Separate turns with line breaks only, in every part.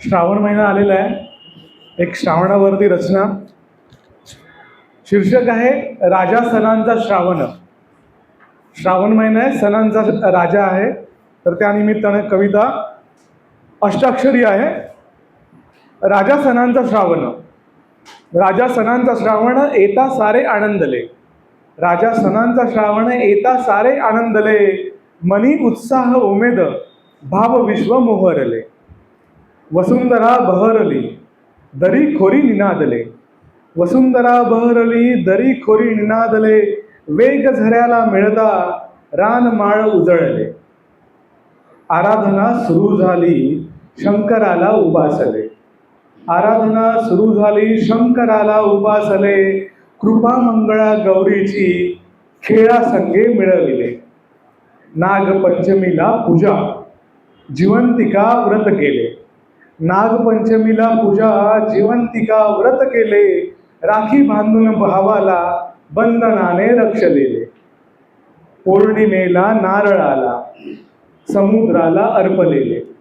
श्रावण महिना आलेला आहे. एक श्रावणावरती रचना. शीर्षक आहे राजा सणांचा श्रावण. श्रावण महिना आहे सणांचा राजा आहे. तर त्यानिमित्तानं कविता अष्टाक्षरी आहे. राजा सणांचा श्रावण. राजा सणांचा श्रावण येता सारे आनंदले. राजा सणांचा श्रावण येता सारे आनंदले. मनी उत्साह उमेद भाव विश्व मोहरले. वसुंधरा बहरली दरी खोरी निनादले. वसुंधरा बहरली दरी खोरी निनादले वेग झऱ्याला मिळता रानमाळ उजळले. आराधना सुरू झाली शंकराला उभासले आराधना सुरू झाली शंकराला उभासले कृपा मंगळा गौरीची खेळा संगे मिळविले. नागपंचमीला पूजा जिवंतिका व्रत केले. नागपंचमीला पूजा जिवंतिका व्रत केले राखी बांधून भावाला बंधनाने रक्षलेले. पौर्णिमेला नारळाला समुद्राला अर्पलेले.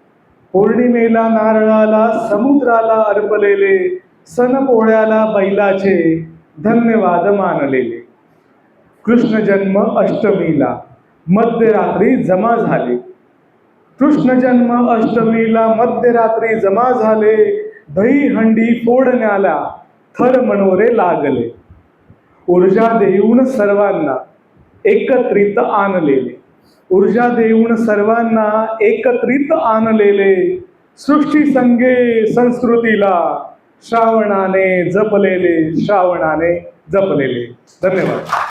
पौर्णिमेला नारळाला समुद्राला अर्पलेले सणपोळ्याला बैलाचे धन्यवाद मानलेले. कृष्ण जन्म अष्टमीला मध्यरात्री जमा झाले. कृष्ण जन्म अष्टमीला मध्यरात्री जमा झाले. दही हंडी फोडण्याला थर मनोरे लागले. ऊर्जा देऊन सर्वांना एकत्रित आणलेले. ऊर्जा देऊन सर्वांना एकत्रित आणलेले. सृष्टी संगे संस्कृतीला श्रावणाने जपलेले श्रावणाने जपलेले. धन्यवाद.